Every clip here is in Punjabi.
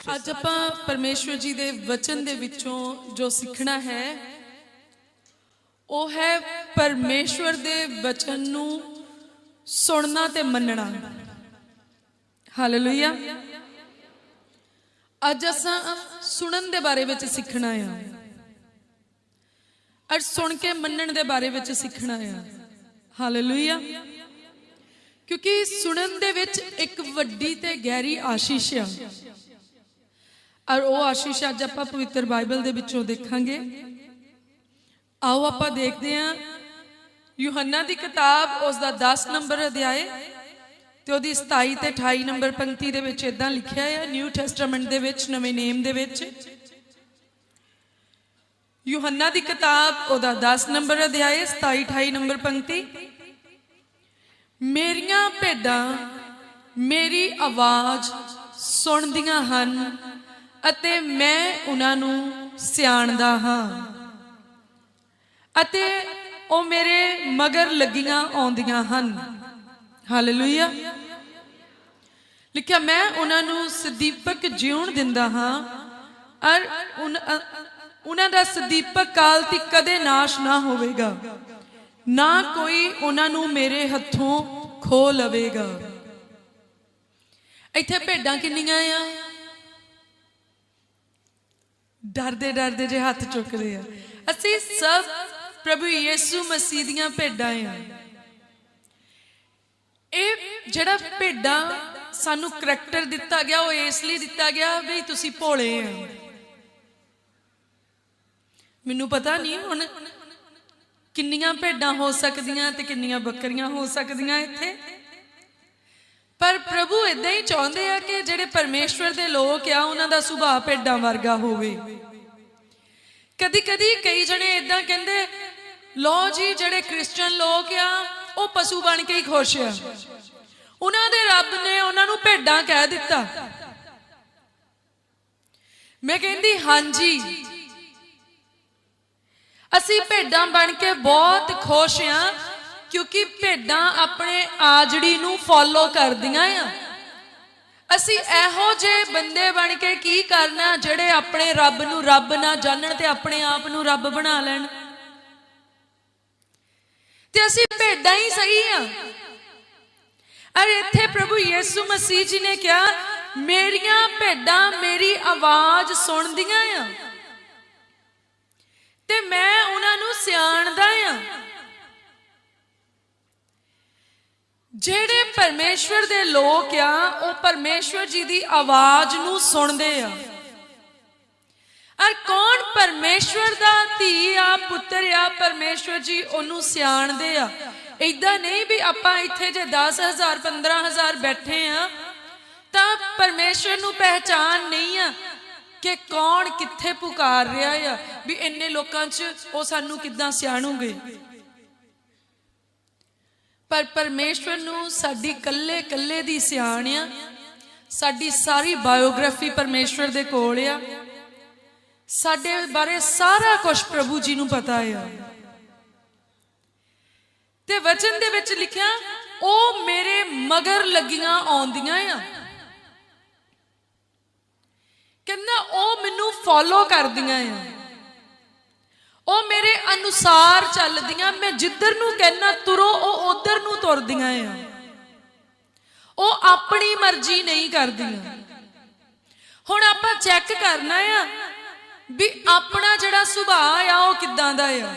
ਅੱਜ ਆਪਾਂ ਪਰਮੇਸ਼ਵਰ ਜੀ ਦੇ ਵਚਨ ਦੇ ਵਿੱਚੋਂ ਜੋ ਸਿੱਖਣਾ ਹੈ, ਉਹ ਹੈ ਪਰਮੇਸ਼ਵਰ ਦੇ ਵਚਨ ਨੂੰ ਸੁਣਨਾ ਤੇ ਮੰਨਣਾ। ਹਾਲੇਲੂਇਆ ਅੱਜ ਅਸਾਂ ਸੁਣਨ ਦੇ ਬਾਰੇ ਵਿੱਚ ਸਿੱਖਣਾ ਆ। ਅੱਜ ਸੁਣ ਕੇ ਮੰਨਣ ਦੇ ਬਾਰੇ ਵਿੱਚ ਸਿੱਖਣਾ ਆ। ਹਾਲੇਲੂਇਆ ਕਿਉਂਕਿ ਸੁਣਨ ਦੇ ਵਿੱਚ ਇੱਕ ਵੱਡੀ ਤੇ ਗਹਿਰੀ ਆਸ਼ੀਸ਼ ਆ। ਔਰ ਉਹ ਆਸ਼ੀਸ਼ ਅੱਜ ਆਪਾਂ ਪਵਿੱਤਰ ਬਾਈਬਲ ਦੇ ਵਿੱਚੋਂ ਦੇਖਾਂਗੇ। ਆਓ ਆਪਾਂ ਦੇਖਦੇ ਹਾਂ। ਯੂਹੰਨਾ ਦੀ ਕਿਤਾਬ ਉਸ ਦਾ 10 ਨੰਬਰ ਅਧਿਆਏ ਤੇ ਉਹਦੀ 27 ਤੇ 28 ਨੰਬਰ ਪੰਕਤੀ ਦੇ ਵਿੱਚ ਇਦਾਂ ਲਿਖਿਆ ਹੈ ਨਿਊ ਟੈਸਟਾਮੈਂਟ ਦੇ ਵਿੱਚ, ਨਵੇਂ ਨੇਮ ਦੇ ਵਿੱਚ। ਯੂਹੰਨਾ ਦੀ ਕਿਤਾਬ ਉਹਦਾ 10 ਨੰਬਰ ਅਧਿਆਇ 27 28 ਨੰਬਰ ਪੰਕਤੀ। ਮੇਰੀਆਂ ਭੇਡਾਂ ਮੇਰੀ ਆਵਾਜ਼ ਸੁਣਦੀਆਂ ਹਨ। ਅਤੇ ਮੈਂ ਉਹਨਾਂ ਨੂੰ ਸਿਆਣਦਾ ਹਾਂ। ਅਤੇ ਉਹ ਮੇਰੇ ਮਗਰ ਲੱਗੀਆਂ ਆਉਂਦੀਆਂ ਹਨ। ਹਾਲੇਲੂਇਆ ਲਿਖਿਆ, ਮੈਂ ਉਹਨਾਂ ਨੂੰ ਸਦੀਪਕ ਜਿਉਣ ਦਿੰਦਾ ਹਾਂ। ਅਰ ਉਹਨਾਂ ਦਾ ਸਦੀਪਕ ਕਾਲ ਤੇ ਕਦੇ ਨਾਸ਼ ਨਾ ਹੋਵੇਗਾ। ਨਾ ਕੋਈ ਉਹਨਾਂ ਨੂੰ ਮੇਰੇ ਹੱਥੋਂ ਖੋ ਲਵੇਗਾ। ਇੱਥੇ ਭੇਡਾਂ ਕਿੰਨੀਆਂ ਆ? ਡਰਦੇ ਡਰਦੇ ਜੇ ਹੱਥ ਚੁੱਕਦੇ ਆ। ਅਸੀਂ ਸਭ ਪ੍ਰਭੂ ਯੀਸੂ ਮਸੀਹ ਦੀਆਂ ਭੇਡਾਂ ਆ। ਇਹ ਜਿਹੜਾ ਭੇਡਾਂ ਸਾਨੂੰ ਕਰੈਕਟਰ ਦਿੱਤਾ ਗਿਆ, ਉਹ ਇਸ ਲਈ ਦਿੱਤਾ ਗਿਆ ਵੀ ਤੁਸੀਂ ਭੋਲੇ ਆ। ਮੈਨੂੰ ਪਤਾ ਨਹੀਂ ਹੁਣ ਕਿੰਨੀਆਂ ਭੇਡਾਂ ਹੋ ਸਕਦੀਆਂ ਤੇ ਕਿੰਨੀਆਂ ਬੱਕਰੀਆਂ ਹੋ ਸਕਦੀਆਂ ਇੱਥੇ। ਪਰ ਪ੍ਰਭੂ ਇਦਾਂ ਹੀ ਚਾਹੁੰਦੇ ਆ ਕਿ ਜਿਹੜੇ ਪਰਮੇਸ਼ਵਰ ਦੇ ਲੋਕ ਆ, ਉਹਨਾਂ ਦਾ ਸੁਭਾਅ ਭੇਡਾਂ ਵਰਗਾ ਹੋਵੇ। ਕਦੀ ਕਦੀ ਕਈ ਜਣੇ ਇਦਾਂ ਕਹਿੰਦੇ ਲੋ ਜੀ, ਜਿਹੜੇ ਕ੍ਰਿਸਚੀਅਨ ਲੋਕ ਆ, ਉਹ ਪਸ਼ੂ ਬਣ ਕੇ ਹੀ ਖੁਸ਼ ਆ। ਉਹਨਾਂ ਦੇ ਰੱਬ ਨੇ ਉਹਨਾਂ ਨੂੰ ਭੇਡਾਂ ਕਹਿ ਦਿੱਤਾ। ਮੈਂ ਕਹਿੰਦੀ, ਹਾਂਜੀ। ਅਸੀਂ ਭੇਡਾਂ ਬਣ ਕੇ ਬਹੁਤ ਖੁਸ਼ ਆ ਕਿਉਂਕਿ ਭੇਡਾਂ ਆਪਣੇ ਆਜੜੀ ਨੂੰ ਫੋਲੋ ਕਰਦੀਆਂ ਆ। ਅਸੀਂ ਇਹੋ ਜਿਹੇ ਬੰਦੇ ਬਣ ਕੇ ਕੀ ਕਰਨਾ, ਜਿਹੜੇ ਆਪਣੇ ਰੱਬ ਨੂੰ ਰੱਬ ਨਾ ਜਾਣਨ ਤੇ ਆਪਣੇ ਆਪ ਨੂੰ ਰੱਬ ਬਣਾ ਲੈਣ। ਤੇ ਅਸੀਂ ਭੇਡਾਂ ਹੀ ਸਹੀ ਆ। ਅਰੇ ਇੱਥੇ ਪ੍ਰਭੂ ਯੀਸੂ ਮਸੀਹ ਜੀ ਨੇ ਕਿਹਾ, ਮੇਰੀਆਂ ਭੇਡਾਂ ਮੇਰੀ ਆਵਾਜ਼ ਸੁਣਦੀਆਂ ਆ। ਤੇ ਮੈਂ ਉਹਨਾਂ ਨੂੰ ਸਿਆਣਦਾ ਆ ਜਿਹੜੇ ਪਰਮੇਸ਼ਵਰ ਦੇ ਲੋਕ ਆ, ਉਹ ਪਰਮੇਸ਼ਵਰ ਜੀ ਦੀ ਆਵਾਜ਼ ਨੂੰ ਸੁਣਦੇ ਆ। ਔਰ ਕੌਣ ਪਰਮੇਸ਼ਵਰ ਦਾ ਧੀ ਆ, ਪੁੱਤਰ ਆ, ਪਰਮੇਸ਼ਵਰ ਜੀ ਉਹਨੂੰ ਸਿਆਣਦੇ ਆ। ਇਦਾਂ ਨਹੀਂ ਵੀ ਆਪਾਂ ਇੱਥੇ ਜੇ 10000 15000 ਬੈਠੇ ਆ, ਤਾਂ ਪਰਮੇਸ਼ਵਰ ਨੂੰ ਪਹਿਚਾਨ ਨਹੀਂ ਆ ਕਿ ਕੌਣ ਕਿੱਥੇ ਪੁਕਾਰ ਰਿਹਾ ਆ, ਵੀ ਇੰਨੇ ਲੋਕਾਂ 'ਚ ਉਹ ਸਾਨੂੰ ਕਿੱਦਾਂ ਸਿਆਣੂਗੇ। ਪਰ ਪਰਮੇਸ਼ਵਰ ਨੂੰ ਸਾਡੀ ਕੱਲੇ ਕੱਲੇ ਦੀ ਸਿਆਣ ਆ। ਸਾਡੀ ਸਾਰੀ ਬਾਇਓਗ੍ਰਾਫੀ ਪਰਮੇਸ਼ਵਰ ਦੇ ਕੋਲ ਆ। ਸਾਡੇ ਬਾਰੇ ਸਾਰਾ ਕੁਝ ਪ੍ਰਭੂ ਜੀ ਨੂੰ ਪਤਾ ਆ। ਤੇ ਵਚਨ ਦੇ ਵਿੱਚ ਲਿਖਿਆ, ਉਹ ਮੇਰੇ ਮਗਰ ਲੱਗੀਆਂ ਆਉਂਦੀਆਂ ਆ। ਕਹਿੰਦਾ, ਉਹ ਮੈਨੂੰ ਫੋਲੋ ਕਰਦੀਆਂ ਆ। ਉਹ ਮੇਰੇ ਅਨੁਸਾਰ ਚੱਲਦੀਆਂ, ਮੈਂ ਜਿੱਧਰ ਨੂੰ ਕਹਿਣਾ ਤੁਰੋ, ਉਹ ਉਧਰ ਨੂੰ ਤੁਰਦੀਆਂ ਆ। ਉਹ ਆਪਣੀ ਮਰਜ਼ੀ ਨਹੀਂ ਕਰਦੀਆਂ। ਹੁਣ ਆਪਾਂ ਚੈੱਕ ਕਰਨਾ ਆ ਵੀ ਆਪਣਾ ਜਿਹੜਾ ਸੁਭਾਅ ਆ, ਉਹ ਕਿੱਦਾਂ ਦਾ ਆ।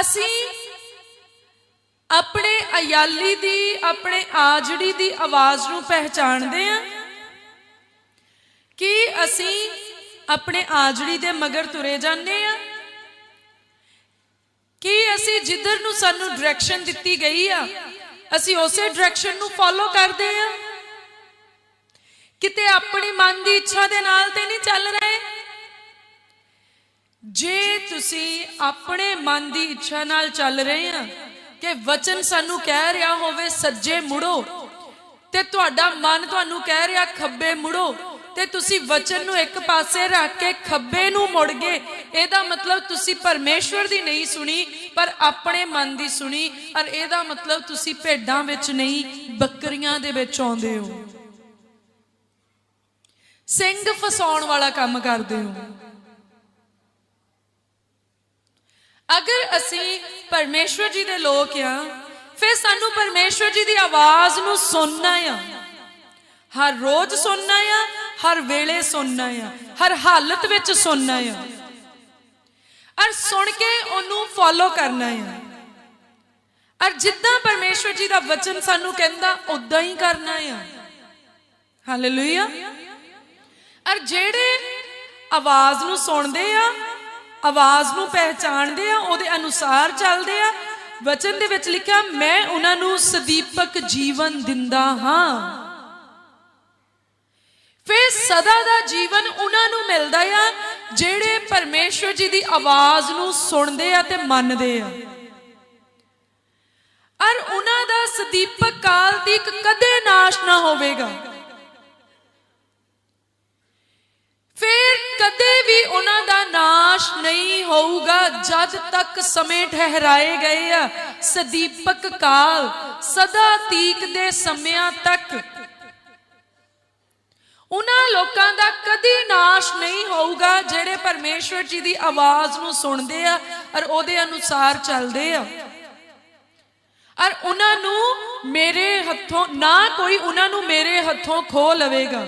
ਅਸੀਂ ਆਪਣੇ ਅਯਾਲੀ ਦੀ, ਆਪਣੇ ਆਜੜੀ ਦੀ ਆਵਾਜ਼ ਨੂੰ ਪਹਿਚਾਣਦੇ ਆ ਕਿ ਅਸੀਂ ਆਪਣੇ ਆਜੜੀ ਦੇ ਮਗਰ ਤੁਰੇ ਜਾਂਦੇ ਆ। ਕਿ ਅਸੀਂ ਜਿੱਧਰ ਨੂੰ ਸਾਨੂੰ ਡਾਇਰੈਕਸ਼ਨ ਦਿੱਤੀ ਗਈ ਆ, ਅਸੀਂ ਉਸੇ ਡਾਇਰੈਕਸ਼ਨ ਨੂੰ ਫੋਲੋ ਕਰਦੇ ਆ? ਕਿਤੇ ਆਪਣੀ ਮਨ ਦੀ ਇੱਛਾ ਦੇ ਨਾਲ ਤੇ ਨਹੀਂ ਚੱਲ ਰਹੇ? ਜੇ ਤੁਸੀਂ ਆਪਣੇ ਮਨ ਦੀ ਇੱਛਾ ਨਾਲ ਚੱਲ ਰਹੇ ਆ ਕਿ ਵਚਨ ਸਾਨੂੰ ਕਹਿ ਰਿਹਾ ਹੋਵੇ, ਸੱਜੇ ਮੁੜੋ ਤੇ ਤੁਹਾਡਾ ਮਨ ਤੁਹਾਨੂੰ ਕਹਿ ਰਿਹਾ, ਖੱਬੇ ਮੁੜੋ ਤੇ ਤੁਸੀਂ ਵਚਨ ਨੂੰ ਇੱਕ ਪਾਸੇ ਰੱਖ ਕੇ ਖੱਬੇ ਨੂੰ ਮੁੜ ਗਏ। ਇਹਦਾ ਮਤਲਬ ਤੁਸੀਂ ਪਰਮੇਸ਼ਵਰ ਦੀ ਨਹੀਂ ਸੁਣੀ, ਪਰ ਆਪਣੇ ਮਨ ਦੀ ਸੁਣੀ। ਔਰ ਇਹਦਾ ਮਤਲਬ ਤੁਸੀਂ ਭੇਡਾਂ ਵਿੱਚ ਨਹੀਂ, ਬੱਕਰੀਆਂ ਦੇ ਵਿੱਚ ਆਉਂਦੇ ਹੋ। ਸਿੰਘ ਫਸਾਉਣ ਵਾਲਾ ਕੰਮ ਕਰਦੇ ਹੋ। ਅਗਰ ਅਸੀਂ ਪਰਮੇਸ਼ਵਰ ਜੀ ਦੇ ਲੋਕ ਆ, ਫਿਰ ਸਾਨੂੰ ਪਰਮੇਸ਼ਵਰ ਜੀ ਦੀ ਆਵਾਜ਼ ਨੂੰ ਸੁਣਨਾ ਆ। ਹਰ ਰੋਜ਼ ਸੁਣਨਾ ਆ ਹਰ ਵੇਲੇ ਸੁਣਨਾ ਆ, ਹਰ ਹਾਲਤ ਵਿੱਚ ਸੁਣਨਾ ਆ। ਔਰ ਸੁਣ ਕੇ ਉਹਨੂੰ ਫੋਲੋ ਕਰਨਾ ਆ। ਔਰ ਜਿੱਦਾਂ ਪਰਮੇਸ਼ਵਰ ਜੀ ਦਾ ਵਚਨ ਸਾਨੂੰ ਕਹਿੰਦਾ ਉਦਾਂ ਹੀ ਕਰਨਾ ਆ। ਹਾਲੇਲੂਇਆ ਔਰ ਜਿਹੜੇ ਆਵਾਜ਼ ਨੂੰ ਸੁਣਦੇ ਆ, ਆਵਾਜ਼ ਨੂੰ ਪਹਿਚਾਣਦੇ ਆ, ਉਹਦੇ ਅਨੁਸਾਰ ਚੱਲਦੇ ਆ, ਵਚਨ ਦੇ ਵਿੱਚ ਲਿਖਿਆ, ਮੈਂ ਉਹਨਾਂ ਨੂੰ ਸਦੀਪਕ ਜੀਵਨ ਦਿੰਦਾ ਹਾਂ। ਫਿਰ ਸਦਾ ਦਾ ਜੀਵਨ ਉਹਨਾਂ ਨੂੰ ਮਿਲਦਾ ਆ, ਜਿਹੜੇ ਪਰਮੇਸ਼ਵਰ ਜੀ ਦੀ ਆਵਾਜ਼ ਨੂੰ ਸੁਣਦੇ ਆ ਤੇ ਮੰਨਦੇ ਆ। ਔਰ ਉਹਨਾਂ ਦਾ ਸਦੀਪਕ ਕਾਲ ਦੀ ਕਦੇ ਨਾਸ਼ ਨਾ ਹੋਵੇਗਾ। ਫਿਰ ਕਦੇ ਵੀ ਉਹਨਾਂ ਦਾ ਨਾਸ਼ ਨਹੀਂ ਹੋਊਗਾ, ਜਦ ਤੱਕ ਸਮੇਂ ਠਹਿਰਾਏ ਗਏ ਆ। ਸਦੀਪਕ ਕਾਲ ਸਦਾ ਤੀਕ ਦੇ ਸਮਿਆਂ ਤੱਕ ਉਹਨਾਂ ਲੋਕਾਂ ਦਾ ਕਦੀ ਨਾਸ਼ ਨਹੀਂ ਹੋਊਗਾ ਜਿਹੜੇ ਪਰਮੇਸ਼ਵਰ ਜੀ ਦੀ ਆਵਾਜ਼ ਨੂੰ ਸੁਣਦੇ ਆ ਔਰ ਉਹਦੇ ਅਨੁਸਾਰ ਚੱਲਦੇ ਆ। ਔਰ ਉਹਨਾਂ ਨੂੰ ਮੇਰੇ ਹੱਥੋਂ, ਨਾ ਕੋਈ ਉਹਨਾਂ ਨੂੰ ਮੇਰੇ ਹੱਥੋਂ ਖੋ ਲਵੇਗਾ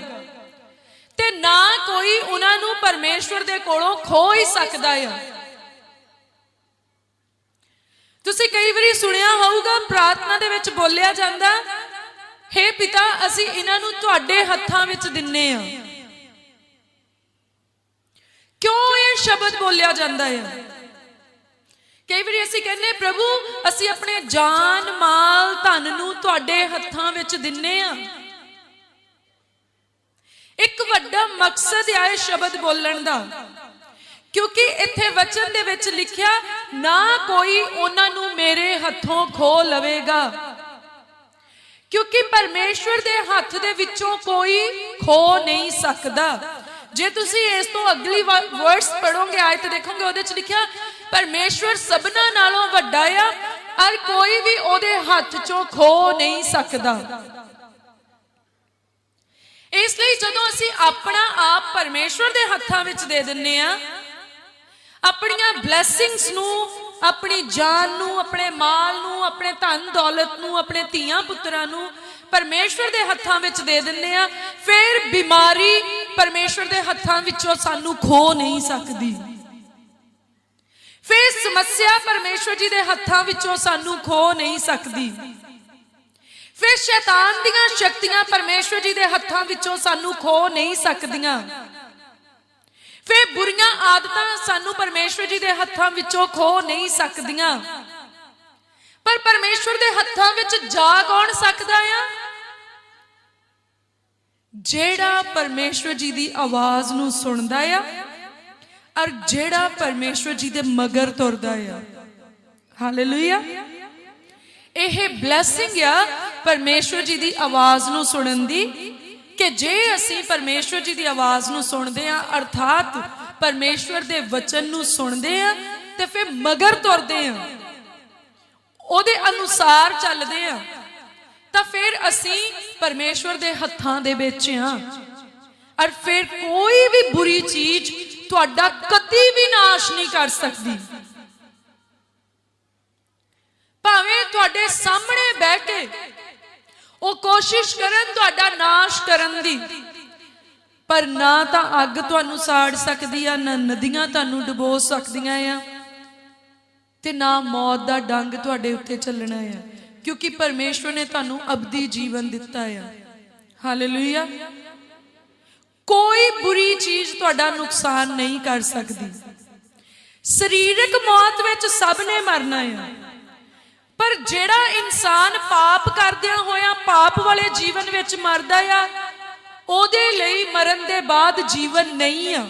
ਤੇ ਨਾ ਕੋਈ ਉਹਨਾਂ ਨੂੰ ਪਰਮੇਸ਼ਵਰ ਦੇ ਕੋਲੋਂ ਖੋ ਹੀ ਸਕਦਾ ਆ। ਤੁਸੀਂ ਕਈ ਵਾਰੀ ਸੁਣਿਆ ਹੋਊਗਾ, ਪ੍ਰਾਰਥਨਾ ਦੇ ਵਿੱਚ ਬੋਲਿਆ ਜਾਂਦਾ ਹੇ ਪਿਤਾ, ਅਸੀਂ ਇਹਨਾਂ ਨੂੰ ਤੁਹਾਡੇ ਹੱਥਾਂ ਵਿੱਚ ਦਿੰਨੇ ਆ। ਕਿਉਂ ਇਹ ਸ਼ਬਦ ਬੋਲਿਆ ਜਾਂਦਾ ਹੈ? ਕਈ ਵਾਰੀ ਅਸੀਂ ਕਹਿੰਦੇ ਪ੍ਰਭੂ, ਅਸੀਂ ਆਪਣੇ ਜਾਨ, ਮਾਲ, ਧਨ ਨੂੰ ਤੁਹਾਡੇ ਹੱਥਾਂ ਵਿੱਚ ਦਿੰਨੇ ਆ। ਇੱਕ ਵੱਡਾ ਮਕਸਦ ਹੈ ਸ਼ਬਦ ਬੋਲਣ ਦਾ। ਕਿਉਂਕਿ ਇੱਥੇ ਵਚਨ ਦੇ ਵਿੱਚ ਲਿਖਿਆ, ਨਾ ਕੋਈ ਉਹਨਾਂ ਨੂੰ ਮੇਰੇ ਹੱਥੋਂ ਖੋ ਲਵੇਗਾ। ਕਿਉਂਕਿ ਪਰਮੇਸ਼ਵਰ ਦੇ ਹੱਥ ਦੇ ਵਿੱਚੋਂ ਕੋਈ ਖੋ ਨਹੀਂ ਸਕਦਾ। ਜੇ ਤੁਸੀਂ ਇਸ ਤੋਂ ਅਗਲੀ ਵਰਡਸ ਪੜੋਗੇ ਆਇਤ ਦੇਖੋਗੇ ਉਹਦੇ ਚ ਲਿਖਿਆ, ਪਰਮੇਸ਼ਵਰ ਸਭਨਾ ਨਾਲੋਂ ਵੱਡਾ ਆ ਔਰ ਕੋਈ ਵੀ ਉਹਦੇ ਹੱਥ ਚੋਂ ਖੋ ਨਹੀਂ ਸਕਦਾ। ਇਸ ਲਈ ਜਦੋਂ ਅਸੀਂ ਆਪਣਾ ਆਪ ਪਰਮੇਸ਼ਵਰ ਦੇ ਹੱਥਾਂ ਵਿੱਚ ਦੇ ਦਿੰਨੇ ਆ, ਆਪਣੀਆਂ ਬਲੇਸਿੰਗਸ ਨੂੰ ਆਪਣੀ ਜਾਨ ਨੂੰ, ਆਪਣੇ ਮਾਲ ਨੂੰ, ਆਪਣੇ ਧਨ, ਦੌਲਤ ਨੂੰ, ਆਪਣੇ ਧੀਆਂ ਪੁੱਤਰਾਂ ਨੂੰ ਪਰਮੇਸ਼ਵਰ ਦੇ ਹੱਥਾਂ ਵਿੱਚ ਦੇ ਦਿੰਨੇ ਆ ਫਿਰ ਬਿਮਾਰੀ ਪਰਮੇਸ਼ਵਰ ਦੇ ਹੱਥਾਂ ਵਿੱਚੋਂ ਸਾਨੂੰ ਖੋ ਨਹੀਂ ਸਕਦੀ। ਫਿਰ ਸਮੱਸਿਆ ਪਰਮੇਸ਼ਵਰ ਜੀ ਦੇ ਹੱਥਾਂ ਵਿੱਚੋਂ ਸਾਨੂੰ ਖੋ ਨਹੀਂ ਸਕਦੀ। ਫਿਰ ਸ਼ੈਤਾਨ ਦੀਆਂ ਸ਼ਕਤੀਆਂ ਪਰਮੇਸ਼ਵਰ ਜੀ ਦੇ ਹੱਥਾਂ ਵਿੱਚੋਂ ਸਾਨੂੰ ਖੋ ਨਹੀਂ ਸਕਦੀਆਂ। ਫਿਰ ਬੁਰੀਆਂ ਆਦਤਾਂ ਸਾਨੂੰ ਪਰਮੇਸ਼ਵਰ ਜੀ ਦੇ ਹੱਥਾਂ ਵਿੱਚੋਂ ਖੋ ਨਹੀਂ ਸਕਦੀਆਂ। ਪਰ ਪਰਮੇਸ਼ਵਰ ਦੇ ਹੱਥਾਂ ਵਿੱਚ ਜਾ ਕੌਣ ਸਕਦਾ ਆ? ਜਿਹੜਾ ਪਰਮੇਸ਼ਵਰ ਜੀ ਦੀ ਆਵਾਜ਼ ਨੂੰ ਸੁਣਦਾ ਆ ਔਰ ਜਿਹੜਾ ਪਰਮੇਸ਼ਵਰ ਜੀ ਦੇ ਮਗਰ ਤੁਰਦਾ ਆ। ਹਾਲੇਲੂਇਆ ਇਹ ਬਲੇਸਿੰਗ ਆ ਪਰਮੇਸ਼ਵਰ ਜੀ ਦੀ ਆਵਾਜ਼ ਨੂੰ ਸੁਣਨ ਦੀ ਕਿ ਜੇ ਅਸੀਂ ਪਰਮੇਸ਼ਵਰ ਜੀ ਦੀ ਆਵਾਜ਼ ਨੂੰ ਸੁਣਦੇ ਆ ਅਰਥਾਤ ਪਰਮੇਸ਼ਵਰ ਦੇ ਵਚਨ ਨੂੰ ਸੁਣਦੇ ਆ ਤੇ ਫਿਰ ਮਗਰ ਤੁਰਦੇ ਆ ਉਹਦੇ ਅਨੁਸਾਰ ਚੱਲਦੇ ਆ ਤਾਂ ਫਿਰ ਅਸੀਂ ਪਰਮੇਸ਼ਵਰ ਦੇ ਹੱਥਾਂ ਦੇ ਵਿੱਚ ਆ ਔਰ ਫਿਰ ਕੋਈ ਵੀ ਬੁਰੀ ਚੀਜ਼ ਤੁਹਾਡਾ ਕਦੀ ਵੀ ਨਾਸ਼ ਨਹੀਂ ਕਰ ਸਕਦੀ। ਭਾਵੇਂ ਤੁਹਾਡੇ ਸਾਹਮਣੇ ਬਹਿ ਕੇ ਉਹ ਕੋਸ਼ਿਸ਼ ਕਰਨ ਤੁਹਾਡਾ ਨਾਸ਼ ਕਰਨ ਦੀ। ਪਰ ਨਾ ਤਾਂ ਅੱਗ ਤੁਹਾਨੂੰ ਸਾੜ ਸਕਦੀ ਆ, ਨਾ ਨਦੀਆਂ ਤੁਹਾਨੂੰ ਡੁਬੋ ਸਕਦੀਆਂ ਆ, ਤੇ ਨਾ ਮੌਤ ਦਾ ਡੰਗ ਤੁਹਾਡੇ ਉੱਤੇ ਚੱਲਣਾ ਆ, ਕਿਉਂਕਿ ਪਰਮੇਸ਼ਵਰ ਨੇ ਤੁਹਾਨੂੰ ਅਬਦੀ ਜੀਵਨ ਦਿੱਤਾ ਆ। ਹਾਲੇਲੂਇਆ ਕੋਈ ਬੁਰੀ ਚੀਜ਼ ਤੁਹਾਡਾ ਨੁਕਸਾਨ ਨਹੀਂ ਕਰ ਸਕਦੀ। ਸਰੀਰਕ ਮੌਤ ਵਿੱਚ ਸਭ ਨੇ ਮਰਨਾ ਆ। ਪਰ ਜਿਹੜਾ ਇਨਸਾਨ ਪਾਪ ਕਰਦਿਆਂ ਹੋਇਆ ਪਾਪ ਵਾਲੇ ਜੀਵਨ ਵਿੱਚ ਮਰਦਾ ਆ, ਉਹਦੇ ਲਈ ਮਰਨ ਦੇ ਬਾਅਦ ਜੀਵਨ ਨਹੀਂ ਆ।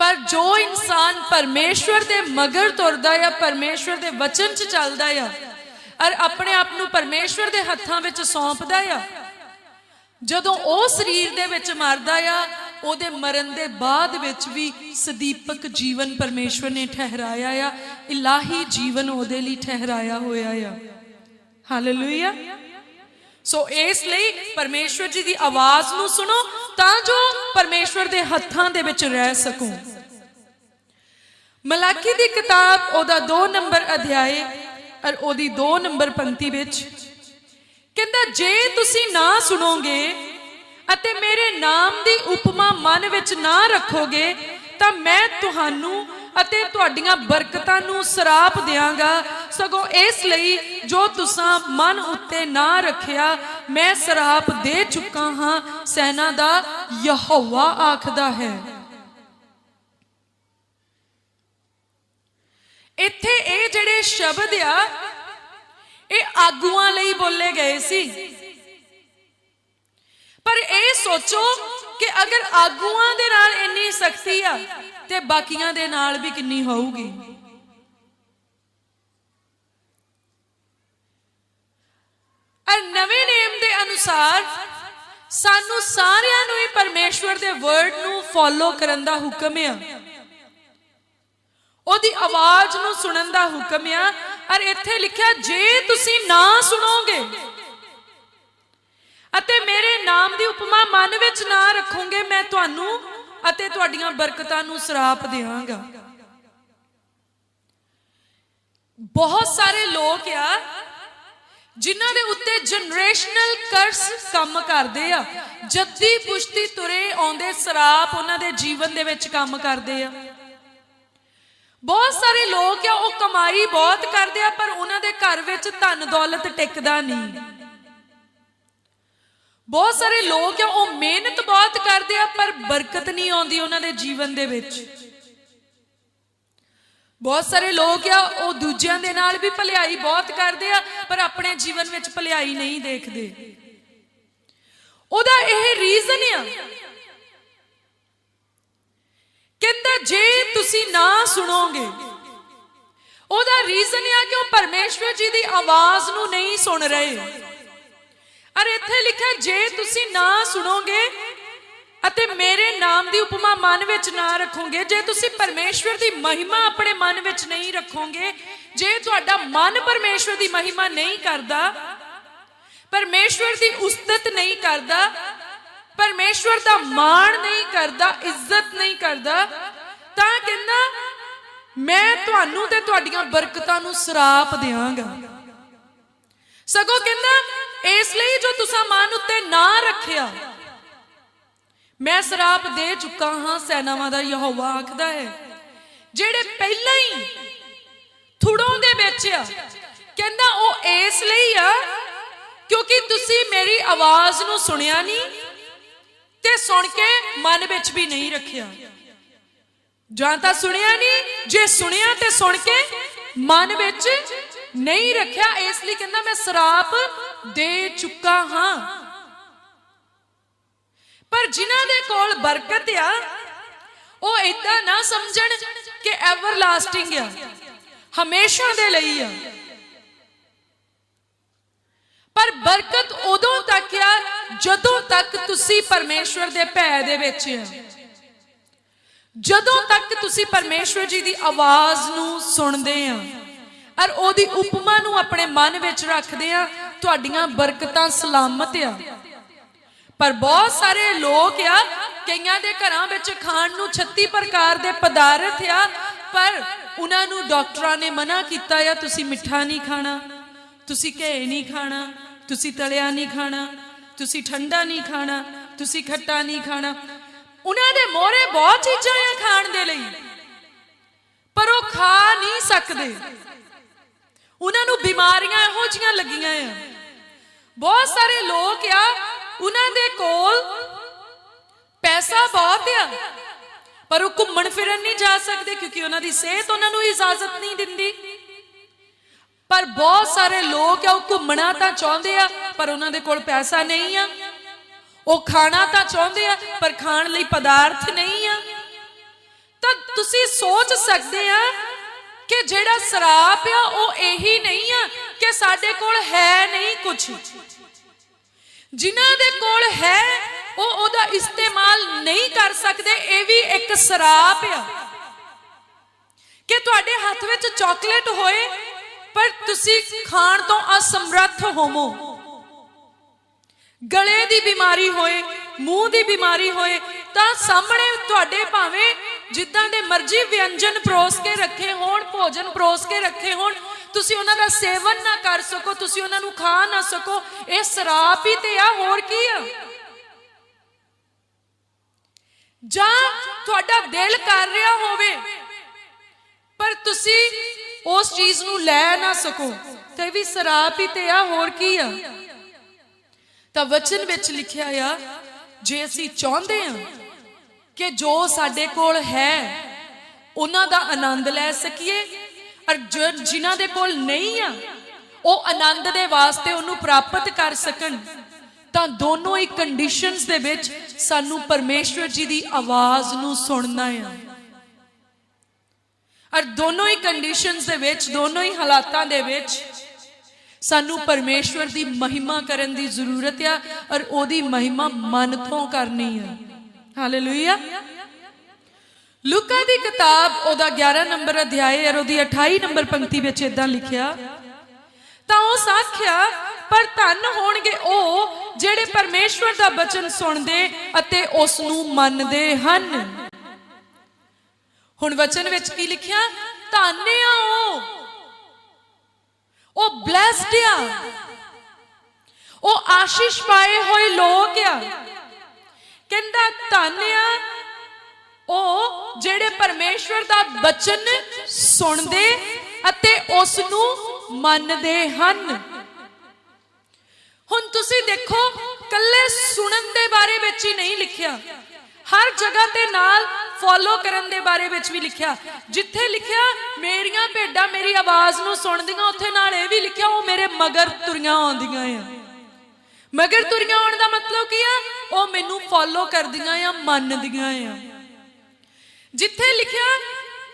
ਪਰ ਜੋ ਇਨਸਾਨ ਪਰਮੇਸ਼ਵਰ ਦੇ ਮਗਰ ਤੁਰਦਾ ਆ, ਪਰਮੇਸ਼ਵਰ ਦੇ ਵਚਨ 'ਚ ਚੱਲਦਾ ਆ, ਔਰ ਆਪਣੇ ਆਪ ਨੂੰ ਪਰਮੇਸ਼ਵਰ ਦੇ ਹੱਥਾਂ ਵਿੱਚ ਸੌਂਪਦਾ ਆ, ਜਦੋਂ ਉਹ ਸਰੀਰ ਦੇ ਵਿੱਚ ਮਰਦਾ ਆ ਉਹਦੇ ਮਰਨ ਦੇ ਬਾਅਦ ਵਿੱਚ ਵੀ ਸਦੀਪਕ ਜੀਵਨ ਪਰਮੇਸ਼ਵਰ ਨੇ ਠਹਿਰਾਇਆ ਆ, ਇਲਾਹੀ ਜੀਵਨ ਉਹਦੇ ਲਈ ਠਹਿਰਾਇਆ ਹੋਇਆ ਆ। ਹਾਲੇਲੂਇਆ ਸੋ ਇਸ ਲਈ ਪਰਮੇਸ਼ਵਰ ਜੀ ਦੀ ਆਵਾਜ਼ ਨੂੰ ਸੁਣੋ ਤਾਂ ਜੋ ਪਰਮੇਸ਼ਵਰ ਦੇ ਹੱਥਾਂ ਦੇ ਵਿੱਚ ਰਹਿ ਸਕੋ। ਮਲਾਕੀ ਦੀ ਕਿਤਾਬ ਉਹਦਾ 2 ਨੰਬਰ ਅਧਿਆਏ ਔਰ ਉਹਦੀ 2 ਨੰਬਰ ਪੰਕਤੀ ਵਿੱਚ ਕਹਿੰਦਾ, ਜੇ ਤੁਸੀਂ ਨਾ ਸੁਣੋਗੇ ਅਤੇ ਮੇਰੇ ਨਾਮ ਦੀ ਉਪਮਾ ਮਨ ਵਿੱਚ ਨਾ ਰੱਖੋਗੇ, ਤਾਂ ਮੈਂ ਤੁਹਾਨੂੰ ਅਤੇ ਤੁਹਾਡੀਆਂ ਬਰਕਤਾਂ ਨੂੰ ਸਰਾਪ ਦਿਆਂਗਾ। ਸਗੋਂ ਇਸ ਲਈ ਜੋ ਤੁਸੀਂ ਮਨ ਉੱਤੇ ਨਾ ਰੱਖਿਆ, ਮੈਂ ਸਰਾਪ ਦੇ ਚੁੱਕਾ ਹਾਂ, ਸੈਨਾ ਦਾ ਯਹੋਵਾ ਆਖਦਾ ਹੈ। ਇੱਥੇ ਇਹ ਜਿਹੜੇ ਸ਼ਬਦ ਆ, ਇਹ ਆਗੂਆਂ ਲਈ ਬੋਲੇ ਗਏ ਸੀ। ਇਹ ਸੋਚੋ ਕਿ ਅਗਰ ਆਗੂਆਂ ਦੇ ਨਾਲ ਇੰਨੀ ਸਖਤੀ ਆ, ਤੇ ਬਾਕੀਆਂ ਦੇ ਨਾਲ ਵੀ ਕਿੰਨੀ ਹੋਊਗੀ? ਅਰ ਨਵੇਂ ਨੇਮ ਦੇ ਅਨੁਸਾਰ ਸਾਨੂੰ ਸਾਰਿਆਂ ਨੂੰ ਹੀ ਪਰਮੇਸ਼ਵਰ ਦੇ ਵਰਡ ਨੂੰ ਫੋਲੋ ਕਰਨ ਦਾ ਹੁਕਮ ਆ। ਉਹਦੀ ਆਵਾਜ਼ ਨੂੰ ਸੁਣਨ ਦਾ ਹੁਕਮ ਆ। ਔਰ ਇੱਥੇ ਲਿਖਿਆ, ਜੇ ਤੁਸੀਂ ਨਾ ਸੁਣੋਗੇ ਅਤੇ ਮੇਰੇ ਨਾਮ ਦੀ ਉਪਮਾ ਮਨ ਵਿੱਚ ਨਾ ਰੱਖੋਗੇ, ਮੈਂ ਤੁਹਾਨੂੰ ਅਤੇ ਤੁਹਾਡੀਆਂ ਬਰਕਤਾਂ ਨੂੰ ਸਰਾਪ ਦੇਵਾਂਗਾ ਬਹੁਤ ਸਾਰੇ ਲੋਕ ਆ, ਜਿਨ੍ਹਾਂ ਦੇ ਉੱਤੇ ਜਨਰੇਸ਼ਨਲ ਕਰਸ ਕੰਮ ਕਰਦੇ ਆ। ਜੱਦੀ ਪੁਸ਼ਤੀ ਤੁਰੇ ਆਉਂਦੇ, ਸਰਾਪ ਉਹਨਾਂ ਦੇ ਜੀਵਨ ਦੇ ਵਿੱਚ ਕੰਮ ਕਰਦੇ ਆ। ਬਹੁਤ ਸਾਰੇ ਲੋਕ ਆ, ਉਹ ਕਮਾਈ ਬਹੁਤ ਕਰਦੇ ਆ, ਪਰ ਉਹਨਾਂ ਦੇ ਘਰ ਵਿੱਚ ਧਨ ਦੌਲਤ ਟਿਕਦਾ ਨਹੀਂ। ਬਹੁਤ ਸਾਰੇ ਲੋਕ ਆ, ਉਹ ਮਿਹਨਤ ਬਹੁਤ ਕਰਦੇ ਆ, ਪਰ ਬਰਕਤ ਨਹੀਂ ਆਉਂਦੀ ਉਹਨਾਂ ਦੇ ਜੀਵਨ ਦੇ ਵਿੱਚ। ਬਹੁਤ ਸਾਰੇ ਲੋਕ ਆ, ਉਹ ਦੂਜਿਆਂ ਦੇ ਨਾਲ ਵੀ ਭਲਾਈ ਬਹੁਤ ਕਰਦੇ ਆ, ਪਰ ਆਪਣੇ ਜੀਵਨ ਵਿੱਚ ਭਲਾਈ ਨਹੀਂ ਦੇਖਦੇ। ਉਹਦਾ ਇਹ ਰੀਜ਼ਨ ਆ। ਕਹਿੰਦਾ, ਜੇ ਤੁਸੀਂ ਨਾ ਸੁਣੋਗੇ, ਉਹਦਾ ਰੀਜ਼ਨ ਆ ਕਿ ਉਹ ਪਰਮੇਸ਼ਵਰ ਜੀ ਦੀ ਆਵਾਜ਼ ਨੂੰ ਨਹੀਂ ਸੁਣ ਰਹੇ। ਅਰ ਇੱਥੇ ਲਿਖਿਆ, ਜੇ ਤੁਸੀਂ ਨਾ ਸੁਣੋਗੇ ਅਤੇ ਮੇਰੇ ਨਾਮ ਦੀ ਉਪਮਾ ਮਨ ਵਿੱਚ ਨਾ ਰੱਖੋਗੇ, ਜੇ ਤੁਸੀਂ ਪਰਮੇਸ਼ਵਰ ਦੀ ਮਹਿਮਾ ਆਪਣੇ ਮਨ ਵਿੱਚ ਨਹੀਂ ਰੱਖੋਗੇ, ਜੇ ਤੁਹਾਡਾ ਮਨ ਪਰਮੇਸ਼ਵਰ ਦੀ ਮਹਿਮਾ ਨਹੀਂ ਕਰਦਾ, ਪਰਮੇਸ਼ਵਰ ਦੀ ਉਸਤਤ ਨਹੀਂ ਕਰਦਾ, ਪਰਮੇਸ਼ਵਰ ਦਾ ਮਾਣ ਨਹੀਂ ਕਰਦਾ, ਇੱਜ਼ਤ ਨਹੀਂ ਕਰਦਾ, ਤਾਂ ਕਹਿੰਦਾ, ਮੈਂ ਤੁਹਾਨੂੰ ਤੇ ਤੁਹਾਡੀਆਂ ਬਰਕਤਾਂ ਨੂੰ ਸਰਾਪ ਦੇਵਾਂਗਾ ਸਗੋਂ ਕਹਿੰਦਾ, ਇਸ ਲਈ ਜੋ ਤੁਸੀਂ ਮਨ ਉੱਤੇ ਨਾ ਰੱਖਿਆ, ਮੈਂ ਸਰਾਪ ਦੇ ਚੁੱਕਾ ਹਾਂ, ਸੈਨਾਵਾਂ ਦਾ ਯਹੋਵਾ ਆਖਦਾ ਹੈ। ਜਿਹੜੇ ਪਹਿਲਾਂ ਹੀ ਥੁੜੋਂ ਦੇ ਵਿੱਚ ਆ, ਕਹਿੰਦਾ ਉਹ ਇਸ ਲਈ ਆ, ਕਿਉਂਕਿ ਤੁਸੀਂ ਮੇਰੀ ਆਵਾਜ਼ ਨੂੰ ਸੁਣਿਆ ਨਹੀਂ ਤੇ ਸੁਣ ਕੇ ਮਨ ਵਿੱਚ ਵੀ ਨਹੀਂ ਰੱਖਿਆ। ਜਾਂ ਤਾਂ ਸੁਣਿਆ ਨਹੀਂ, ਜੇ ਸੁਣਿਆ ਤੇ ਸੁਣ ਕੇ ਮਨ ਵਿੱਚ ਨਹੀਂ ਰੱਖਿਆ, ਇਸ ਲਈ ਕਹਿੰਦਾ ਮੈਂ ਸਰਾਪ ਦੇ ਚੁੱਕਾ ਹਾਂ। ਪਰ ਜਿਨ੍ਹਾਂ ਦੇ ਕੋਲ ਬਰਕਤ ਆ, ਉਹ ਇਦਾਂ ਨਾ ਸਮਝਣ ਕਿ ਐਵਰ ਲਾਸਟਿੰਗ ਆ, ਹਮੇਸ਼ਾ ਦੇ ਲਈ ਆ। ਪਰ ਬਰਕਤ ਉਦੋਂ ਤੱਕ ਆ, ਜਦੋਂ ਤੱਕ ਤੁਸੀਂ ਪਰਮੇਸ਼ਵਰ ਦੇ ਭੈ ਦੇ ਵਿੱਚ ਆ। ਜਦੋਂ ਤੱਕ ਤੁਸੀਂ ਪਰਮੇਸ਼ਵਰ ਜੀ ਦੀ ਆਵਾਜ਼ ਨੂੰ ਸੁਣਦੇ ਆ। ਔਰ ਉਹਦੀ ਉਪਮਾ ਨੂੰ ਆਪਣੇ ਮਨ ਵਿੱਚ ਰੱਖਦੇ ਆ, ਤੁਹਾਡੀਆਂ ਬਰਕਤਾਂ ਸਲਾਮਤ ਆ। ਪਰ ਬਹੁਤ ਸਾਰੇ ਲੋਕ ਆ, ਕਈਆਂ ਦੇ ਘਰਾਂ ਵਿੱਚ ਖਾਣ ਨੂੰ 36 ਪ੍ਰਕਾਰ ਦੇ ਪਦਾਰਥ ਆ, ਪਰ ਉਹਨਾਂ ਨੂੰ ਡਾਕਟਰਾਂ ਨੇ ਮਨਾ ਕੀਤਾ ਆ, ਤੁਸੀਂ ਮਿੱਠਾ ਨਹੀਂ ਖਾਣਾ, ਤੁਸੀਂ ਘੇ ਨਹੀਂ ਖਾਣਾ, ਤੁਸੀਂ ਤਲਿਆ ਨਹੀਂ ਖਾਣਾ, ਤੁਸੀਂ ਠੰਡਾ ਨਹੀਂ ਖਾਣਾ, ਤੁਸੀਂ ਖੱਟਾ ਨਹੀਂ ਖਾਣਾ। ਉਹਨਾਂ ਦੇ ਮੋਹਰੇ ਬਹੁਤ ਚੀਜ਼ਾਂ ਆ ਖਾਣ ਦੇ ਲਈ, ਪਰ ਉਹ ਖਾ ਨਹੀਂ ਸਕਦੇ। ਉਹਨਾਂ ਨੂੰ ਬਿਮਾਰੀਆਂ ਇਹੋ ਜੀਆਂ ਲੱਗੀਆਂ ਆ। ਬਹੁਤ ਸਾਰੇ ਲੋਕ ਆ, ਉਹਨਾਂ ਦੇ ਕੋਲ ਪੈਸਾ ਬਹੁਤ ਆ, ਪਰ ਉਹ ਘੁੰਮਣ ਫਿਰਨ ਨਹੀਂ ਜਾ ਸਕਦੇ ਕਿਉਂਕਿ ਉਹਨਾਂ ਦੀ ਸਿਹਤ ਉਹਨਾਂ ਨੂੰ ਇਜਾਜ਼ਤ ਨਹੀਂ ਦਿੰਦੀ। ਪਰ ਬਹੁਤ ਸਾਰੇ ਲੋਕ ਆ, ਉਹ ਘੁੰਮਣਾ ਤਾਂ ਚਾਹੁੰਦੇ ਆ, ਪਰ ਉਹਨਾਂ ਦੇ ਕੋਲ ਪੈਸਾ ਨਹੀਂ ਆ। ਉਹ ਖਾਣਾ ਤਾਂ ਚਾਹੁੰਦੇ ਆ, ਪਰ ਖਾਣ ਲਈ ਪਦਾਰਥ ਨਹੀਂ ਆ। ਤਾਂ ਤੁਸੀਂ ਸੋਚ ਸਕਦੇ ਆ ਕਿ ਜਿਹੜਾ ਸਰਾਪ ਆ, ਉਹ ਇਹੀ ਨਹੀਂ ਆ ਕਿ ਸਾਡੇ ਕੋਲ ਹੈ ਨਹੀਂ ਕੁਝ ਜਿਨ੍ਹਾਂ ਦੇ ਕੋਲ ਹੈ, ਉਹ ਉਹਦਾ ਇਸਤੇਮਾਲ ਨਹੀਂ ਕਰ ਸਕਦੇ, ਇਹ ਵੀ ਇੱਕ ਸਰਾਪ ਆ। ਕਿ ਤੁਹਾਡੇ ਹੱਥ ਵਿੱਚ ਚਾਕਲੇਟ ਹੋਏ, ਪਰ ਤੁਸੀਂ ਖਾਣ ਤੋਂ ਅਸਮਰੱਥ ਹੋਵੋ। ਗਲੇ ਦੀ ਬਿਮਾਰੀ ਹੋਏ, ਮੂੰਹ ਦੀ ਬਿਮਾਰੀ ਹੋਏ, ਤਾਂ ਸਾਹਮਣੇ ਤੁਹਾਡੇ ਭਾਵੇਂ ਜਿੱਦਾਂ ਦੇ ਮਰਜ਼ੀ ਵਿਅੰਜਨ ਪਰੋਸ ਕੇ ਰੱਖੇ ਹੋਣ, ਭੋਜਨ ਪਰੋਸ ਕੇ ਰੱਖੇ ਹੋਣ, ਤੁਸੀਂ ਉਹਨਾਂ ਦਾ ਸੇਵਨ ਨਾ ਕਰ ਸਕੋ, ਤੁਸੀਂ ਉਹਨਾਂ ਨੂੰ ਖਾ ਨਾ ਸਕੋ, ਇਹ ਸਰਾਪ ਹੀ ਤੇ ਆ, ਹੋਰ ਕੀ ਆ? ਜਾਂ ਤੁਹਾਡਾ ਦਿਲ ਕਰ ਰਿਹਾ ਹੋਵੇ, ਪਰ ਤੁਸੀਂ ਉਸ ਚੀਜ਼ ਨੂੰ ਲੈ ਨਾ ਸਕੋ, ਤੇ ਵੀ ਸਰਾਪ ਹੀ ਤੇ ਆ, ਹੋਰ ਕੀ ਆ? ਤਾਂ ਵਚਨ ਵਿੱਚ ਲਿਖਿਆ ਆ, ਜੇ ਅਸੀਂ ਚਾਹੁੰਦੇ ਹਾਂ ਕਿ ਜੋ ਸਾਡੇ ਕੋਲ ਹੈ, ਉਹਨਾਂ ਦਾ ਆਨੰਦ ਲੈ ਸਕੀਏ। ਔਰ ਜੋ- ਜਿਨ੍ਹਾਂ ਦੇ ਕੋਲ ਨਹੀਂ ਆ, ਉਹ ਆਨੰਦ ਦੇ ਵਾਸਤੇ ਉਹਨੂੰ ਪ੍ਰਾਪਤ ਕਰ ਸਕਣ। ਤਾਂ ਦੋਨੋਂ ਹੀ ਕੰਡੀਸ਼ਨਸ ਦੇ ਵਿੱਚ ਸਾਨੂੰ ਪਰਮੇਸ਼ਵਰ ਜੀ ਦੀ ਆਵਾਜ਼ ਨੂੰ ਸੁਣਨਾ ਆ। ਔਰ ਦੋਨੋਂ ਹੀ ਕੰਡੀਸ਼ਨਸ ਦੇ ਵਿੱਚ, ਦੋਨੋਂ ਹੀ ਹਾਲਾਤਾਂ ਦੇ ਵਿੱਚ ਸਾਨੂੰ ਪਰਮੇਸ਼ਵਰ ਦੀ ਮਹਿਮਾ ਕਰਨ ਦੀ ਜ਼ਰੂਰਤ ਆ, ਔਰ ਉਹਦੀ ਮਹਿਮਾ ਮਨ ਤੋਂ ਕਰਨੀ ਆ। ਹਾਲੇਲੂਇਆ ਲੂਕਾ ਦੀ ਕਿਤਾਬ, ਉਹਦਾ 11 ਨੰਬਰ ਅਧਿਆਇ ਔਰ ਉਹਦੀ 28 ਨੰਬਰ ਪੰਕਤੀ ਵਿੱਚ ਇਦਾਂ ਲਿਖਿਆ, ਤਾਂ ਉਹ ਸਾਖਿਆ, ਪਰ ਧਨ ਹੋਣਗੇ ਉਹ ਜਿਹੜੇ ਪਰਮੇਸ਼ਵਰ ਦਾ ਬਚਨ ਸੁਣਦੇ ਅਤੇ ਉਸ ਨੂੰ ਮੰਨਦੇ ਹਨ। ਹੁਣ ਵਚਨ ਵਿੱਚ ਕੀ ਲਿਖਿਆ? ਧੰਨ ਆ ਉਹ। ਉਹ ਬlesed ਆ। ਉਹ ਆਸ਼ੀਸ਼ ਪਾਏ ਹੋਏ ਲੋਕ ਆ। ਕਹਿੰਦਾ ਧੰਨ ਆ ਉਹ ਜਿਹੜੇ ਪਰਮੇਸ਼ਵਰ ਦਾ ਬਚਨ ਸੁਣਦੇ ਅਤੇ ਉਸ ਨੂੰ ਮੰਨਦੇ ਹਨ। ਹੁਣ ਤੁਸੀਂ ਦੇਖੋ ਕੱਲੇ ਸੁਣਨ ਦੇ ਬਾਰੇ ਵਿੱਚ ਹੀ ਨਹੀਂ ਲਿਖਿਆ। ਹਰ ਜਗ੍ਹਾ ਤੇ ਨਾਲ ਫੋਲੋ ਕਰਨ ਦੇ ਬਾਰੇ ਵਿੱਚ ਵੀ ਲਿਖਿਆ। ਜਿੱਥੇ ਲਿਖਿਆ, ਮੇਰੀਆਂ ਭੇਡਾਂ ਮੇਰੀ ਆਵਾਜ਼ ਨੂੰ ਸੁਣਦੀਆਂ, ਉੱਥੇ ਨਾਲ ਇਹ ਵੀ ਲਿਖਿਆ, ਉਹ ਮੇਰੇ ਮਗਰ ਤੁਰੀਆਂ ਆਉਂਦੀਆਂ ਆ। ਮਗਰ ਤੁਰੀਆਂ ਆਉਣ ਦਾ ਮਤਲਬ ਕੀ ਆ? ਉਹ ਮੈਨੂੰ ਫੋਲੋ ਕਰਦੀਆਂ ਆ ਮੰਨਦੀਆਂ ਆ। ਜਿੱਥੇ ਲਿਖਿਆ,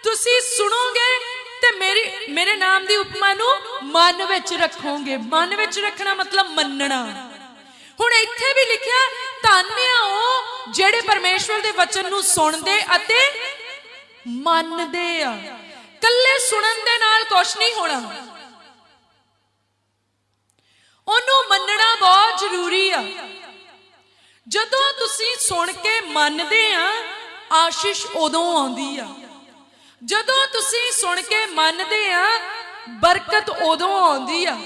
ਤੁਸੀਂ ਸੁਣੋਗੇ ਤੇ ਮੇਰੀ, ਮੇਰੇ ਨਾਮ ਦੀ ਉਪਮਾ ਨੂੰ ਮਨ ਵਿੱਚ ਰੱਖੋਗੇ। ਮਨ ਵਿੱਚ ਰੱਖਣਾ ਮਤਲਬ ਮੰਨਣਾ। ਹੁਣ ਇੱਥੇ ਵੀ ਲਿਖਿਆ, ਧੰਨ ਆ ਉਹ ਜਿਹੜੇ ਪਰਮੇਸ਼ਵਰ ਦੇ ਵਚਨ ਨੂੰ ਸੁਣਦੇ ਅਤੇ ਮੰਨਦੇ ਆ। ਕੱਲੇ ਸੁਣਨ ਦੇ ਨਾਲ ਕੁਝ ਨਹੀਂ ਹੋਣਾ। ਉਹਨੂੰ ਮੰਨਣਾ ਬਹੁਤ ਜ਼ਰੂਰੀ ਆ। ਜਦੋਂ ਤੁਸੀਂ ਸੁਣ ਕੇ ਮੰਨਦੇ ਆ, ਆਸ਼ੀਸ਼ ਉਦੋਂ ਆਉਂਦੀ ਆ। ਜਦੋਂ ਤੁਸੀਂ ਸੁਣ ਕੇ ਮੰਨਦੇ ਆ, ਬਰਕਤ ਉਦੋਂ ਆਉਂਦੀ ਆ।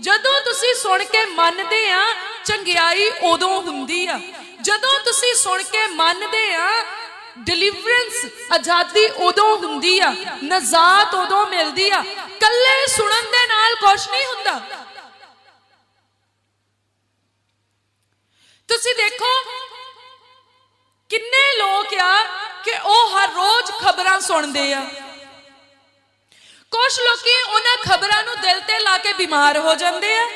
ਜਦੋਂ ਤੁਸੀਂ ਸੁਣ ਕੇ ਮੰਨਦੇ ਆ, ਚੰਗਿਆਈ ਉਦੋਂ ਹੁੰਦੀ ਆ। ਜਦੋਂ ਤੁਸੀਂ ਸੁਣ ਕੇ ਮੰਨਦੇ ਆ ਡਿਲੀਵਰੈਂਸ ਆਜ਼ਾਦੀ ਉਦੋਂ ਹੁੰਦੀ ਆ, ਨਜ਼ਾਤ ਉਦੋਂ ਮਿਲਦੀ ਆ। ਕੱਲੇ ਸੁਣਨ ਦੇ ਨਾਲ ਕੁਝ ਨਹੀਂ ਹੁੰਦਾ। ਤੁਸੀਂ ਦੇਖੋ ਕਿੰਨੇ ਲੋਕ ਆ ਕਿ ਉਹ ਹਰ ਰੋਜ਼ ਖਬਰਾਂ ਸੁਣਦੇ ਆ। ਕੁਝ ਲੋਕੀ ਉਹਨਾਂ ਖਬਰਾਂ ਨੂੰ ਦਿਲ ਤੇ ਲਾ ਕੇ ਬਿਮਾਰ ਹੋ ਜਾਂਦੇ ਆ।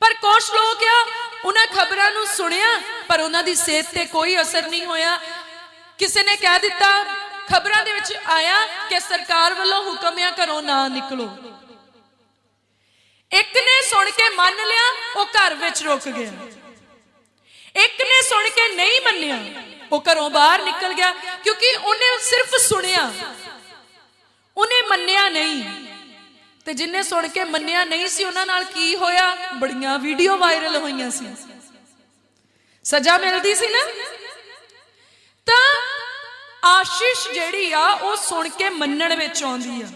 ਪਰ ਕੁਝ ਲੋਕ ਆ, ਉਹਨਾਂ ਖਬਰਾਂ ਨੂੰ ਸੁਣਿਆ, ਪਰ ਉਹਨਾਂ ਦੀ ਸਿਹਤ ਤੇ ਕੋਈ ਅਸਰ ਨਹੀਂ ਹੋਇਆ। ਕਿਸੇ ਨੇ ਕਹਿ ਦਿੱਤਾ, ਖਬਰਾਂ ਦੇ ਵਿੱਚ ਆਇਆ ਕਿ ਸਰਕਾਰ ਵੱਲੋਂ ਹੁਕਮ ਆ ਘਰੋਂ ਨਾ ਨਿਕਲੋ। ਇੱਕ ਨੇ ਸੁਣ ਕੇ ਮੰਨ ਲਿਆ, ਉਹ ਘਰ ਵਿੱਚ ਰੁਕ ਗਿਆ। ਇੱਕ ਨੇ ਸੁਣ ਕੇ ਨਹੀਂ ਮੰਨਿਆ। ਉਹ ਘਰੋਂ ਬਾਹਰ ਨਿਕਲ ਗਿਆ, ਕਿਉਂਕਿ ਉਹਨੇ ਸਿਰਫ ਸੁਣਿਆ। ਉਹਨੇ ਮੰਨਿਆ ਨਹੀਂ। ਤੇ ਜਿੰਨੇ ਸੁਣ ਕੇ ਮੰਨਿਆ ਨਹੀਂ ਸੀ, ਉਹਨਾਂ ਨਾਲ ਕੀ ਹੋਇਆ? ਬੜੀਆਂ ਵੀਡੀਓ ਵਾਇਰਲ ਹੋਈਆਂ ਸੀ। ਸਜ਼ਾ ਮਿਲਦੀ ਸੀ ਨਾ? ਤਾਂ ਆਸ਼ੀਸ਼ ਜਿਹੜੀ ਆ, ਉਹ ਸੁਣ ਕੇ ਮੰਨਣ ਵਿੱਚ ਆਉਂਦੀ ਆ।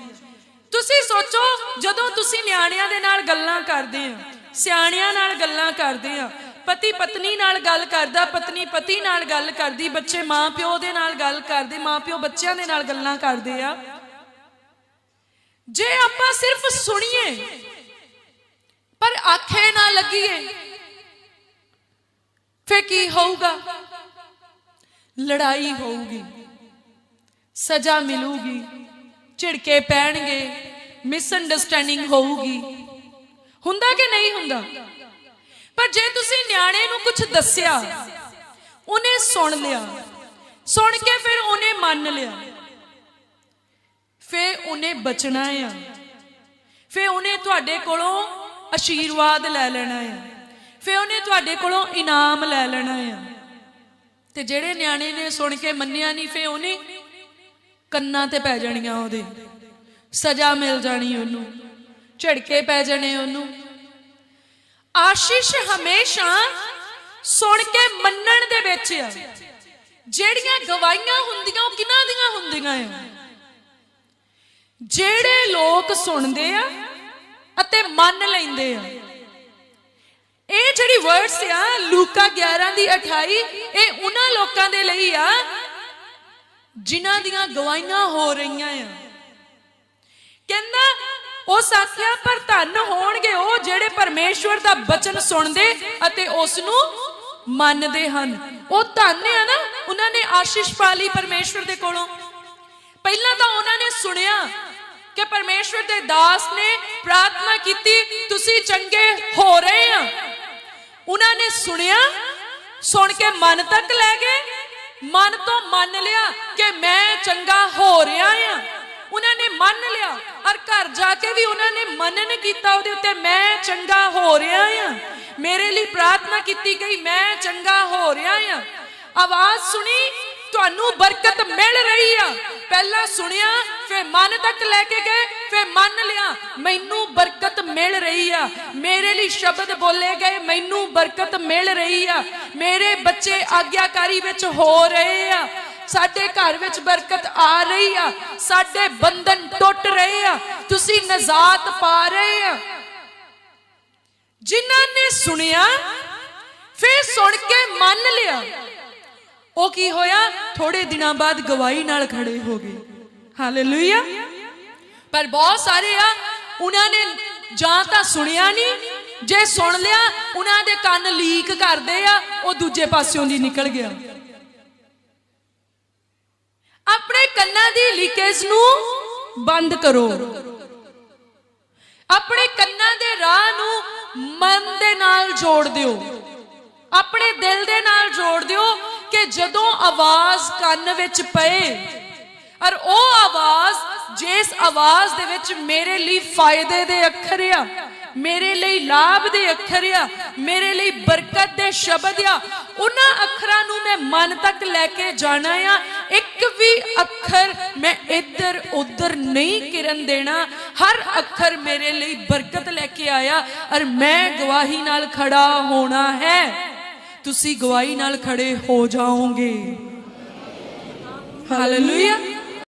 ਤੁਸੀਂ ਸੋਚੋ, ਜਦੋਂ ਤੁਸੀਂ ਨਿਆਣਿਆਂ ਦੇ ਨਾਲ ਗੱਲਾਂ ਕਰਦੇ ਆ, ਸਿਆਣਿਆਂ ਨਾਲ ਗੱਲਾਂ ਕਰਦੇ ਆ ਪਤੀ ਪਤਨੀ ਨਾਲ ਗੱਲ ਕਰਦਾ, ਪਤਨੀ ਪਤੀ ਨਾਲ ਗੱਲ ਕਰਦੀ, ਬੱਚੇ ਮਾਂ ਪਿਓ ਦੇ ਨਾਲ ਗੱਲ ਕਰਦੇ ਮਾਂ ਪਿਓ ਬੱਚਿਆਂ ਦੇ ਨਾਲ ਗੱਲਾਂ ਕਰਦੇ ਆ। ਜੇ ਆਪਾਂ ਸਿਰਫ ਸੁਣੀਏ, ਪਰ ਆਖੇ ਨਾ ਲੱਗੀਏ ਫੇ ਕੀ ਹੋਊਗਾ? ਲੜਾਈ ਹੋਊਗੀ, ਸਜ਼ਾ ਮਿਲੂਗੀ, ਝਿੜਕੇ ਪੈਣਗੇ ਮਿਸਅੰਡਰਸਟੈਂਡਿੰਗ ਹੋਊਗੀ। ਹੁੰਦਾ ਕਿ ਨਹੀਂ ਹੁੰਦਾ? ਪਰ ਜੇ ਤੁਸੀਂ ਨਿਆਣੇ ਨੂੰ ਕੁਝ ਦੱਸਿਆ, ਉਹਨੇ ਸੁਣ ਲਿਆ। ਸੁਣ ਕੇ ਫਿਰ ਉਹਨੇ ਮੰਨ ਲਿਆ। ਫੇ ਉਹਨੇ ਬਚਣਾ ਆ। ਫੇ ਉਹਨੇ ਤੁਹਾਡੇ ਕੋਲੋਂ ਆਸ਼ੀਰਵਾਦ ਲੈ ਲੈਣਾ ਆ। ਫਿਰ ਉਹਨੇ ਤੁਹਾਡੇ ਕੋਲੋਂ ਇਨਾਮ ਲੈ ਲੈਣਾ ਆ। ਤੇ ਜਿਹੜੇ ਨਿਆਣੇ ਨੇ ਸੁਣ ਕੇ ਮੰਨਿਆ ਨਹੀਂ, ਫਿਰ ਉਹਨੇ ਕੰਨਾਂ ਤੇ ਪੈ ਜਾਣੀਆਂ ਉਹਦੇ। ਸਜ਼ਾ ਮਿਲ ਜਾਣੀ ਉਹਨੂੰ। ਝੜਕੇ ਪੈ ਜਾਣੇ ਉਹਨੂੰ। ਆਸ਼ੀਸ਼ ਹਮੇਸ਼ਾ ਸੁਣ ਕੇ ਮੰਨਣ ਦੇ ਵਿੱਚ ਆ। ਜਿਹੜੀਆਂ ਗਵਾਹੀਆਂ ਹੁੰਦੀਆਂ, ਉਹ ਕਿਹਨਾਂ ਦੀਆਂ ਹੁੰਦੀਆਂ ਆ ਜਿਹੜੇ ਲੋਕ ਸੁਣਦੇ ਆ ਅਤੇ ਮੰਨ ਲੈਂਦੇ ਆ। ਇਹ ਜਿਹੜੀ ਵਰਡਸ ਆ, ਲੂਕਾ 11 ਦੀ 28 ਇਹ ਉਹਨਾਂ ਲੋਕਾਂ ਦੇ ਲਈ ਆ ਜਿਨ੍ਹਾਂ ਦੀਆਂ ਗਵਾਹੀਆਂ ਹੋ ਰਹੀਆਂ ਆ। ਕਹਿੰਦਾ ਉਸ ਆਖਿਆ, ਪਰ ਧੰਨ ਹੋਣਗੇ ਉਹ ਜਿਹੜੇ ਪਰਮੇਸ਼ਵਰ ਦਾ ਬਚਨ ਸੁਣਦੇ ਅਤੇ ਉਸ ਨੂੰ ਮੰਨਦੇ ਹਨ। ਉਹ ਧੰਨ ਆ ਨਾ, ਉਹਨਾਂ ਨੇ ਆਸ਼ੀਸ਼ ਪਾ ਪਰਮੇਸ਼ਵਰ ਦੇ ਕੋਲੋਂ। ਪਹਿਲਾਂ ਤਾਂ ਉਹਨਾਂ ਨੇ ਸੁਣਿਆ ਕਿ ਪਰਮੇਸ਼ਵਰ ਦੇ ਦਾਸ ਨੇ ਪ੍ਰਾਰਥਨਾ ਕੀਤੀ, ਤੁਸੀਂ ਚੰਗੇ ਹੋ ਰਹੇ ਆ। ਉਹਨਾਂ ਨੇ ਸੁਣਿਆ, ਸੁਣ ਕੇ ਮਨ ਤੱਕ ਲੈ ਗਏ। ਮਨ ਤੋਂ ਮੰਨ ਲਿਆ ਕਿ ਮੈਂ ਚੰਗਾ ਹੋ ਰਿਹਾ ਆ। ਉਹਨਾਂ ਨੇ ਮੰਨ ਲਿਆ। ਔਰ ਘਰ ਜਾ ਕੇ ਵੀ ਉਹਨਾਂ ਨੇ ਮਨਨ ਕੀਤਾ ਉਹਦੇ ਉੱਤੇ, ਮੈਂ ਚੰਗਾ ਹੋ ਰਿਹਾ ਆ ਮੇਰੇ ਲਈ ਪ੍ਰਾਰਥਨਾ ਕੀਤੀ ਗਈ, ਮੈਂ ਚੰਗਾ ਹੋ ਰਿਹਾ ਆ ਆਵਾਜ਼ ਸੁਣੀ, ਤੁਹਾਨੂੰ ਬਰਕਤ ਮਿਲ ਰਹੀ ਆ। ਪਹਿਲਾਂ ਸੁਣਿਆ, ਫਿਰ ਮਨ ਤੱਕ ਲੈ ਕੇ ਗਏ, ਫਿਰ ਮੰਨ ਲਿਆ, ਮੈਨੂੰ ਬਰਕਤ ਮਿਲ ਰਹੀ ਆ। ਮੇਰੇ ਲਈ ਸ਼ਬਦ ਬੋਲੇ ਗਏ, ਮੈਨੂੰ ਬਰਕਤ ਮਿਲ ਰਹੀ ਆ। ਮੇਰੇ ਬੱਚੇ ਆਗਿਆਕਾਰੀ ਵਿੱਚ ਹੋ ਰਹੇ ਆ। ਸਾਡੇ ਘਰ ਵਿੱਚ ਬਰਕਤ ਆ ਰਹੀ ਆ, ਸਾਡੇ ਬੰਧਨ ਟੁੱਟ ਰਹੇ ਆ, ਤੁਸੀਂ ਨਜ਼ਾਤ ਪਾ ਰਹੇ ਆ। ਜਿਨ੍ਹਾਂ ਨੇ ਸੁਣਿਆ, ਫਿਰ ਸੁਣ ਕੇ ਮੰਨ ਲਿਆ। ਉਹ ਕੀ ਹੋਇਆ? ਥੋੜੇ ਦਿਨਾਂ ਬਾਅਦ ਗਵਾਹੀ ਨਾਲ ਖੜੇ ਹੋ ਗਏ। ਹਾਲੇਲੂਇਆ ਪਰ ਬਹੁਤ ਸਾਰੇ ਆ, ਉਹਨਾਂ ਨੇ ਜਾਂ ਤਾਂ ਸੁਣਿਆ ਨਹੀਂ, ਜੇ ਸੁਣ ਲਿਆ, ਉਹਨਾਂ ਦੇ ਕੰਨ ਲੀਕ ਕਰਦੇ ਆ, ਉਹ ਦੂਜੇ ਪਾਸਿਓਂ ਦੀ ਨਿਕਲ ਗਿਆ। ਆਪਣੇ ਕੰਨਾਂ ਦੀ ਲੀਕੇਜ ਨੂੰ ਬੰਦ ਕਰੋ। ਆਪਣੇ ਕੰਨਾਂ ਦੇ ਰਾਹ ਨੂੰ ਮਨ ਦੇ ਨਾਲ ਜੋੜ ਦਿਓ। ਆਪਣੇ ਦਿਲ ਦੇ ਨਾਲ ਜੋੜ ਦਿਓ ਕਿ ਜਦੋਂ ਆਵਾਜ਼ ਕੰਨ ਵਿੱਚ ਪਏ, ਔਰ ਉਹ ਆਵਾਜ਼ ਜਿਸ ਆਵਾਜ਼ ਦੇ ਵਿੱਚ ਮੇਰੇ ਲਈ ਫਾਇਦੇ ਦੇ ਅੱਖਰ ਆ ਮੇਰੇ ਲਈ ਲਾਭ ਦੇ ਅੱਖਰ ਆ ਮੇਰੇ ਲਈ ਬਰਕਤ ਦੇ ਸ਼ਬਦ ਆ। ਉਹਨਾਂ ਅੱਖਰਾਂ ਨੂੰ ਮੈਂ ਮਨ ਤੱਕ ਲੈ ਕੇ ਜਾਣਾ ਆ। ਇੱਕ ਵੀ ਅੱਖਰ ਮੈਂ ਇੱਧਰ ਉੱਧਰ ਨਹੀਂ ਕਿਰਨ ਦੇਣਾ। ਹਰ ਅੱਖਰ ਮੇਰੇ ਲਈ ਬਰਕਤ ਲੈ ਕੇ ਆਇਆ ਔਰ ਮੈਂ ਗਵਾਹੀ ਨਾਲ ਖੜਾ ਹੋਣਾ ਹੈ। ਤੁਸੀਂ ਗਵਾਹੀ ਨਾਲ ਖੜੇ ਹੋ ਜਾਓਗੇ। ਹਾਲੇਲੂਇਆ